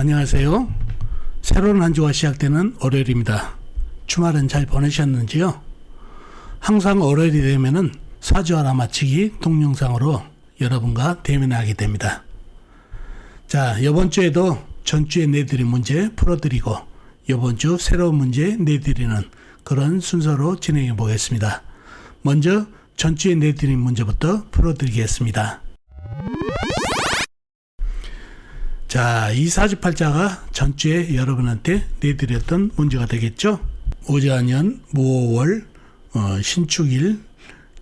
안녕하세요. 새로운 한 주가 시작되는 월요일입니다. 주말은 잘 보내셨는지요? 항상 월요일이 되면은 사주 알아맞히기 동영상으로 여러분과 대면하게 됩니다. 자, 이번 주에도 전주에 내드린 문제 풀어드리고 이번 주 새로운 문제 내드리는 그런 순서로 진행해 보겠습니다. 먼저 전주에 내드린 문제부터 풀어드리겠습니다. 자, 이 사주팔자가 전주에 여러분한테 내드렸던 문제가 되겠죠? 오자년 무오월 어, 신축일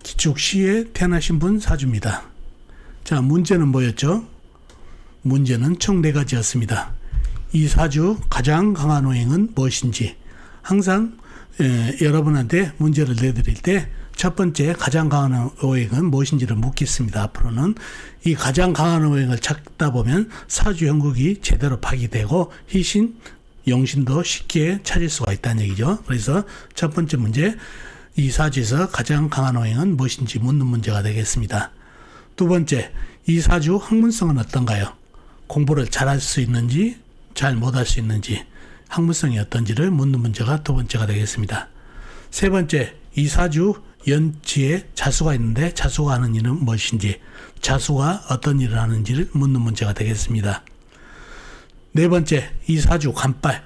기축시에 태어나신 분 사주입니다. 자, 문제는 뭐였죠? 문제는 총 네 가지였습니다. 이 사주 가장 강한 오행은 무엇인지 항상 에, 여러분한테 문제를 내드릴 때 첫 번째 가장 강한 오행은 무엇인지를 묻겠습니다. 앞으로는 이 가장 강한 오행을 찾다 보면 사주 형국이 제대로 파기되고 희신, 용신도 쉽게 찾을 수가 있다는 얘기죠. 그래서 첫 번째 문제 이 사주에서 가장 강한 오행은 무엇인지 묻는 문제가 되겠습니다. 두 번째 이 사주 학문성은 어떤가요? 공부를 잘할 수 있는지 잘 못할 수 있는지 학문성이 어떤지를 묻는 문제가 두 번째가 되겠습니다. 세 번째 이 사주 연지에 자수가 있는데 자수가 하는 일은 무엇인지 자수가 어떤 일을 하는지를 묻는 문제가 되겠습니다. 네 번째 이 사주 간빨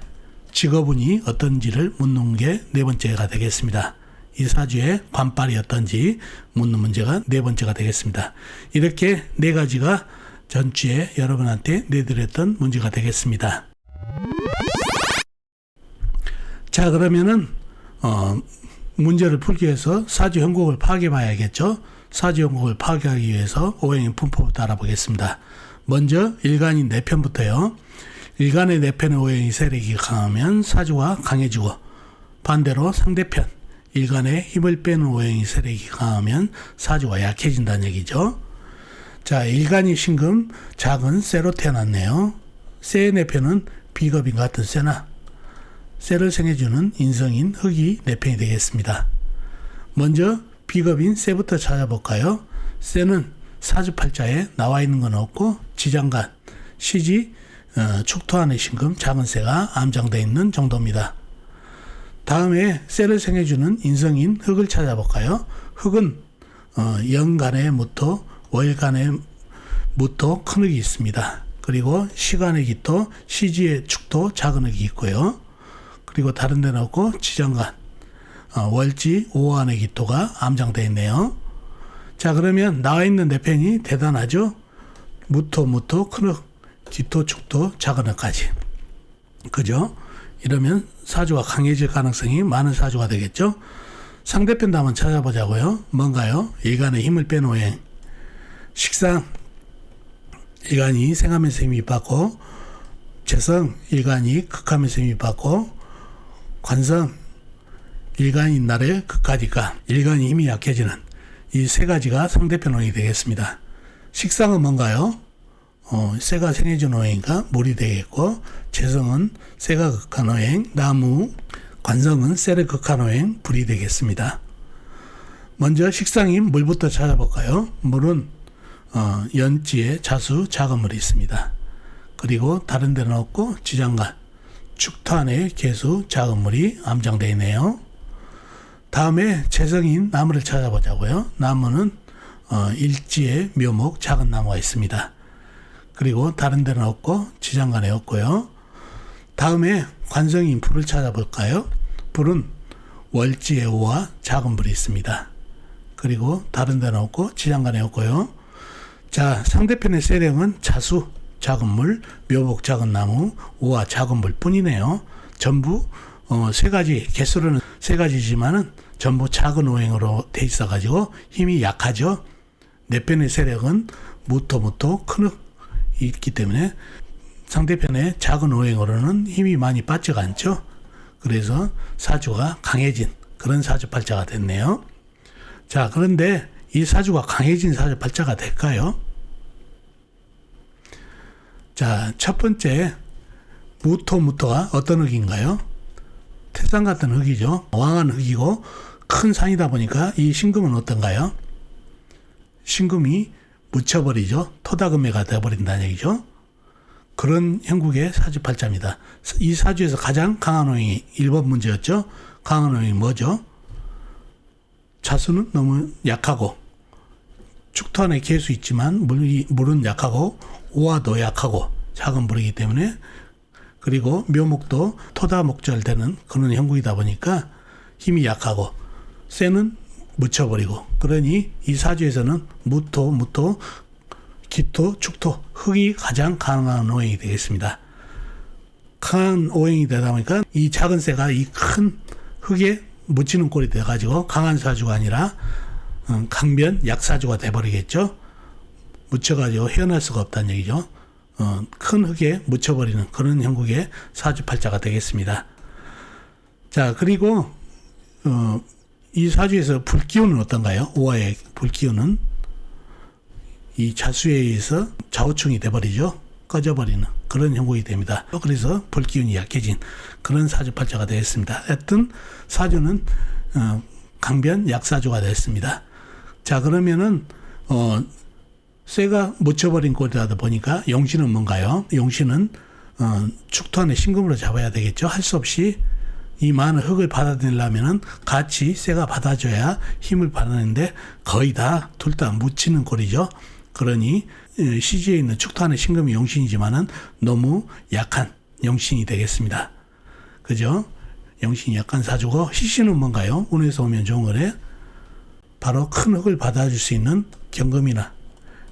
직업운이 어떤지를 묻는 게 네 번째가 되겠습니다. 이 사주의 관빨이 어떤지 묻는 문제가 네 번째가 되겠습니다. 이렇게 네 가지가 전주에 여러분한테 내드렸던 문제가 되겠습니다. 자 그러면은 어, 문제를 풀기 위해서 사주 형국을 파악해 봐야겠죠. 사주 형국을 파악하기 위해서 오행의 분포부터 알아보겠습니다. 먼저 일간인 네 편부터요. 일간의 네 편의 오행이 세력이 강하면 사주가 강해지고 반대로 상대편 일간의 힘을 빼는 오행이 세력이 강하면 사주가 약해진다는 얘기죠. 자, 일간이 신금 작은 쇠로 태어났네요. 쇠의 네 편은 비겁인 같은 쇠나 쇠를 생해주는 인성인 흙이 네 편이 되겠습니다. 먼저 비겁인 쇠부터 찾아볼까요? 쇠는 사주팔자에 나와 있는 건 없고 지장간, 시지, 어, 축토 안의 신금, 작은 쇠가 암장되어 있는 정도입니다. 다음에 쇠를 생해주는 인성인 흙을 찾아볼까요? 흙은 어, 연간의 무토, 월간의 무토 큰 흙이 있습니다. 그리고 시간의 기토, 시지의 축토 작은 흙이 있고요. 그리고 다른 데는 없고 지정간, 어, 월지, 오한의 기토가 암장되어 있네요. 자 그러면 나와 있는 네 편이 대단하죠. 무토, 무토, 큰 흙, 기토, 축토, 작은 흙까지. 그죠? 이러면 사주가 강해질 가능성이 많은 사주가 되겠죠. 상대편도 한번 찾아보자고요. 뭔가요? 일간의 힘을 빼는 오행. 식상, 일간이 생하면서 힘이 받고, 재성, 일간이 극하면서 힘이 받고, 관성, 일간이 날의 극하니까 일간이 힘이 약해지는 이 세 가지가 상대편 오행이 되겠습니다. 식상은 뭔가요? 어, 쇠가 생해준 오행이니까 물이 되겠고, 재성은 쇠가 극한 오행, 나무, 관성은 쇠를 극한 오행, 불이 되겠습니다. 먼저 식상인 물부터 찾아볼까요? 물은 어, 연지에 자수, 작은 물이 있습니다. 그리고 다른 데는 없고 지장간, 축탄에 개수, 작은 물이 암장되어 있네요. 다음에 재성인 나무를 찾아보자고요. 나무는 어, 일지에 묘목, 작은 나무가 있습니다. 그리고 다른 데는 없고 지장간에 없고요. 다음에 관성인 불을 찾아볼까요? 불은 월지에 오와 작은 불이 있습니다. 그리고 다른 데는 없고 지장간에 없고요. 자 상대편의 세령은 자수 작은 물, 묘목 작은 나무, 오와 작은 물 뿐이네요. 전부 어, 세 가지 개수로는 세 가지지만은 전부 작은 오행으로 돼 있어 가지고 힘이 약하죠. 내 편의 세력은 무토무토 큰흙 있기 때문에 상대편의 작은 오행으로는 힘이 많이 빠지가 않죠. 그래서 사주가 강해진 그런 사주팔자가 됐네요. 자, 그런데 이 사주가 강해진 사주팔자가 될까요? 자, 첫 번째 무토 무토가 어떤 흙인가요? 태산 같은 흙이죠. 왕한 흙이고 큰 산이다 보니까 이 신금은 어떤가요? 신금이 묻혀버리죠. 토다금해가 되어버린다는 얘기죠. 그런 형국의 사주팔자입니다. 이 사주에서 가장 강한 오행이 1번 문제였죠. 강한 오행이 뭐죠? 자수는 너무 약하고 축토 안에 개수 있지만 물이, 물은 약하고 오화도 약하고 작은 불이기 때문에 그리고 묘목도 토다 목절되는 그런 형국이다 보니까 힘이 약하고 쇠는 묻혀버리고 그러니 이 사주에서는 무토, 무토, 기토, 축토, 흙이 가장 강한 오행이 되겠습니다. 강한 오행이 되다 보니까 이 작은 쇠가 이 큰 흙에 묻히는 꼴이 돼가지고 강한 사주가 아니라 음, 강변 약사주가 돼버리겠죠. 묻혀가지고 헤어날 수가 없다는 얘기죠. 어, 큰 흙에 묻혀버리는 그런 형국의 사주팔자가 되겠습니다. 자 그리고 어, 이 사주에서 불기운은 어떤가요? 오화의 불기운은 이 자수에 의해서 좌우충이 돼버리죠. 꺼져버리는 그런 형국이 됩니다. 그래서 불기운이 약해진 그런 사주팔자가 되겠습니다. 하여튼 사주는 어, 강변 약사주가 됐습니다. 자 그러면은 어 쇠가 묻혀버린 꼴이다 보니까 용신은 뭔가요? 용신은 어, 축토 안에 신금으로 잡아야 되겠죠. 할 수 없이 이 많은 흙을 받아들이려면은 같이 쇠가 받아줘야 힘을 받았는데 거의 다 둘 다 묻히는 꼴이죠. 그러니 예, 시지에 있는 축토 안에 신금이 용신이지만은 너무 약한 용신이 되겠습니다. 그죠? 용신이 약한 사주고 시신은 뭔가요? 운에서 오면 좋은 거래. 바로 큰 흙을 받아줄 수 있는 경금이나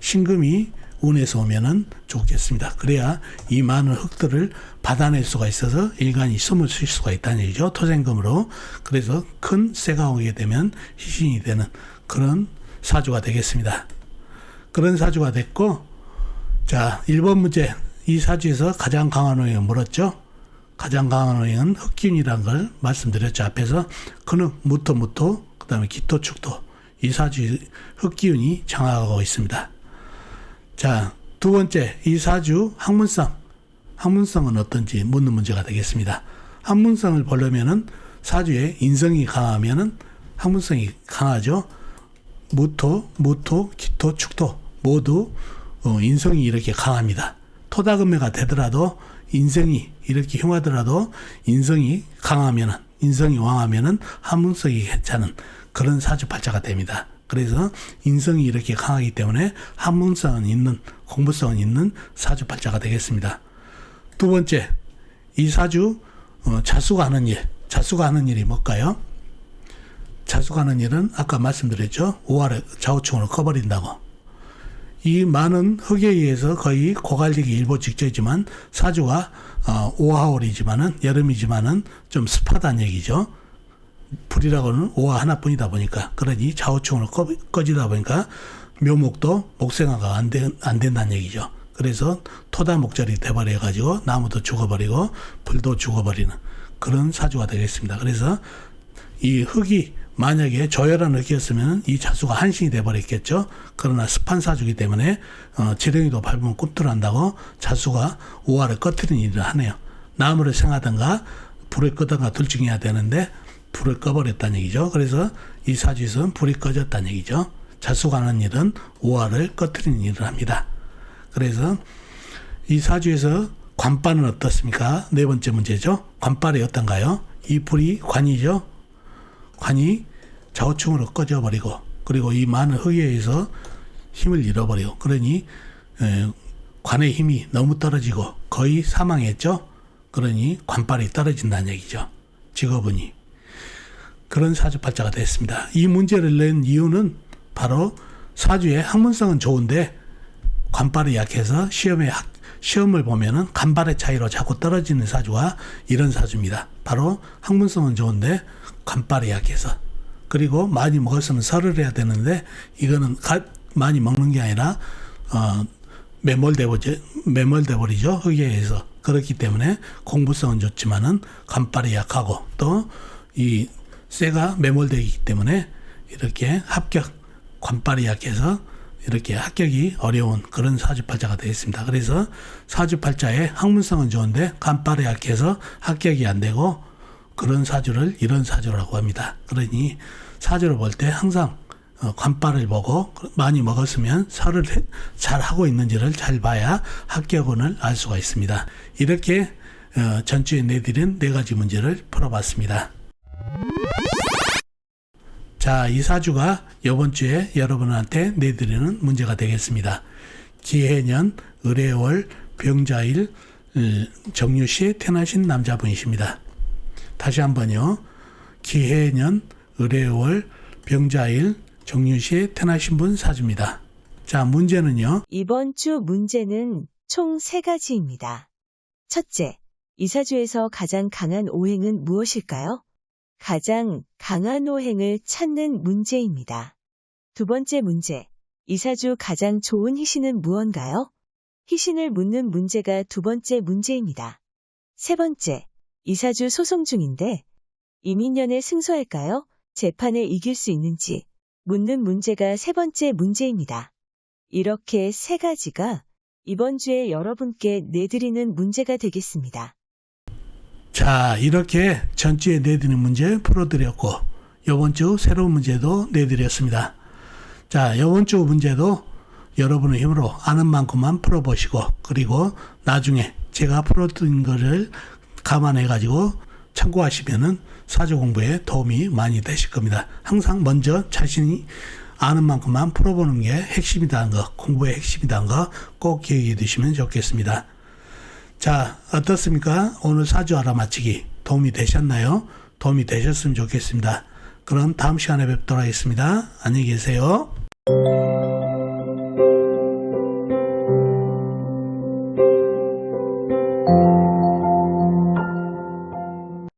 신금이 운에서 오면은 좋겠습니다. 그래야 이 많은 흙들을 받아낼 수가 있어서 일간이 숨을 쉴 수가 있다는 얘기죠. 토생금으로. 그래서 큰 새가 오게 되면 희신이 되는 그런 사주가 되겠습니다. 그런 사주가 됐고, 자, 1번 문제. 이 사주에서 가장 강한 오행은 뭐였죠? 가장 강한 오행은 흑균이라는 걸 말씀드렸죠. 앞에서 그는 무토 무토, 그 다음에 기토 축토. 이 사주 흑기운이 장악하고 있습니다. 자, 두 번째, 이 사주 학문성. 학문성은 어떤지 묻는 문제가 되겠습니다. 학문성을 보려면은 사주에 인성이 강하면은 학문성이 강하죠. 무토, 무토, 기토, 축토 모두 어, 인성이 이렇게 강합니다. 토다금매가 되더라도 인성이 이렇게 흉하더라도 인성이 강하면은 인성이 왕하면은 학문성이 괜찮은 그런 사주 팔자가 됩니다. 그래서 인성이 이렇게 강하기 때문에 학문성은 있는 공부성은 있는 사주 팔자가 되겠습니다. 두 번째, 이 사주 어, 자수가 하는 일, 자수가 하는 일이 뭘까요? 자수가 하는 일은 아까 말씀드렸죠. 오화를 좌우충으로 커버린다고. 이 많은 흙에 의해서 거의 고갈리기 일보 직전이지만 사주가 어, 오하월이지만은 여름이지만은 좀 습하다는 얘기죠. 불이라고는 오화 하나뿐이다 보니까 그러니 좌우충으로 꺼, 꺼지다 보니까 묘목도 목생화가 안, 된, 안 된다는 얘기죠. 그래서 토다 목절이 돼버려 가지고 나무도 죽어버리고 불도 죽어버리는 그런 사주가 되겠습니다. 그래서 이 흙이 만약에 조열한 흙이었으면 이 자수가 한신이 돼버렸겠죠. 그러나 습한 사주기 때문에 어, 지렁이도 밟으면 꿈틀한다고 자수가 오화를 꺼트리는 일을 하네요. 나무를 생하든가 불을 끄든가 둘 중에 해야 되는데 불을 꺼버렸다는 얘기죠. 그래서 이 사주에서는 불이 꺼졌다는 얘기죠. 자수가 하는 일은 오화를 꺼트리는 일을 합니다. 그래서 이 사주에서 관발은 어떻습니까? 네 번째 문제죠. 관발이 어떤가요? 이 불이 관이죠. 관이 좌우충으로 꺼져버리고 그리고 이 많은 흙에 의해서 힘을 잃어버리고 그러니 에, 관의 힘이 너무 떨어지고 거의 사망했죠. 그러니 관발이 떨어진다는 얘기죠. 직업은이. 그런 사주 팔자가 됐습니다. 이 문제를 낸 이유는 바로 사주의 학문성은 좋은데 관발이 약해서 시험에 학, 시험을 보면은 간발의 차이로 자꾸 떨어지는 사주가 이런 사주입니다. 바로 학문성은 좋은데 간발이 약해서 그리고 많이 먹었으면 설을 해야 되는데 이거는 가, 많이 먹는 게 아니라 어, 매몰돼버리죠. 매몰돼버리죠. 흙에 의해서 그렇기 때문에 공부성은 좋지만은 간발이 약하고 또 이 쇠가 매몰되기 때문에 이렇게 합격 관발이 약해서 이렇게 합격이 어려운 그런 사주팔자가 되겠습니다. 그래서 사주팔자의 학문성은 좋은데 간발이 약해서 합격이 안 되고 그런 사주를 이런 사주라고 합니다. 그러니 사주를 볼 때 항상 어, 관바를 보고 많이 먹었으면 해- 잘 하고 있는지를 잘 봐야 합격운을 알 수가 있습니다. 이렇게 어, 전주에 내드린 네 가지 문제를 풀어봤습니다. 자, 이 사주가 이번 주에 여러분한테 내드리는 문제가 되겠습니다. 기해년, 의뢰월, 병자일, 음, 정유시에 태어나신 남자분이십니다. 다시 한번요. 기해년, 의뢰월, 병자일, 정유시에 태어나신 분 사주입니다. 자, 문제는요. 이번 주 문제는 총 세 가지입니다. 첫째, 이사주에서 가장 강한 오행은 무엇일까요? 가장 강한 오행을 찾는 문제입니다. 두 번째 문제, 이사주 가장 좋은 희신은 무언가요? 희신을 묻는 문제가 두 번째 문제입니다. 세 번째, 이사주 소송 중인데 이민년에 승소할까요? 재판에 이길 수 있는지 묻는 문제가 세 번째 문제입니다. 이렇게 세 가지가 이번 주에 여러분께 내드리는 문제가 되겠습니다. 자, 이렇게 전주에 내드리는 문제 풀어드렸고, 요번 주 새로운 문제도 내드렸습니다. 자, 요번 주 문제도 여러분의 힘으로 아는 만큼만 풀어보시고, 그리고 나중에 제가 풀어둔 거를 감안해가지고 참고하시면은 사주 공부에 도움이 많이 되실 겁니다. 항상 먼저 자신이 아는 만큼만 풀어보는 게 핵심이다는 거, 공부의 핵심이다는 거 꼭 기억해 두시면 좋겠습니다. 자, 어떻습니까? 오늘 사주 알아맞히기 도움이 되셨나요? 도움이 되셨으면 좋겠습니다. 그럼 다음 시간에 뵙도록 하겠습니다. 안녕히 계세요.